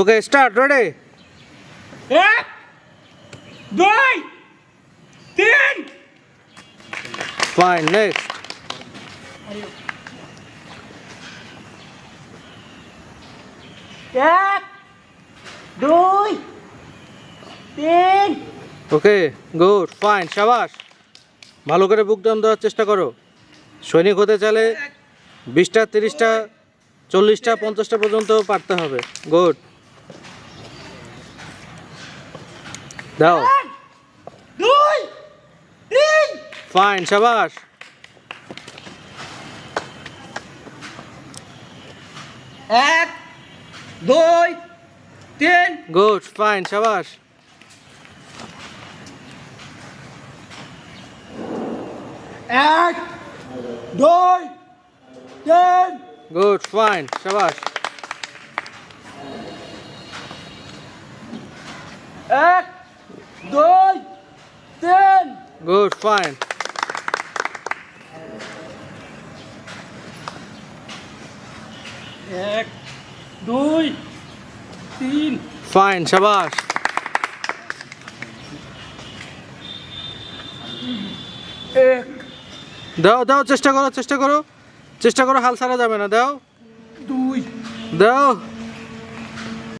Okay start ready এক দুই তিন। ফাইন নেক্সট এক দুই তিন। ওকে গুড ফাইন সাবাস। ভালো করে বুক ডাউন দেওয়ার চেষ্টা করো। সৈনিক হতে চাইলে বিশটা তিরিশটা চল্লিশটা পঞ্চাশটা পর্যন্ত পারতে হবে। গুড দাও। এক দুই তিন। ফাইন সাবাস এক দুই তিন। গুড ফাইন সাবাস এক দুই তিন। গুড ফাইন সাবাস এক দুই তিন। গুড ফাইন এক দুই তিন। ফাইন সাবাস এক। দাও দাও চেষ্টা করো চেষ্টা করো। চেষ্টা করো হাল ছাড়া যাবে না দাও। দুই। দাও।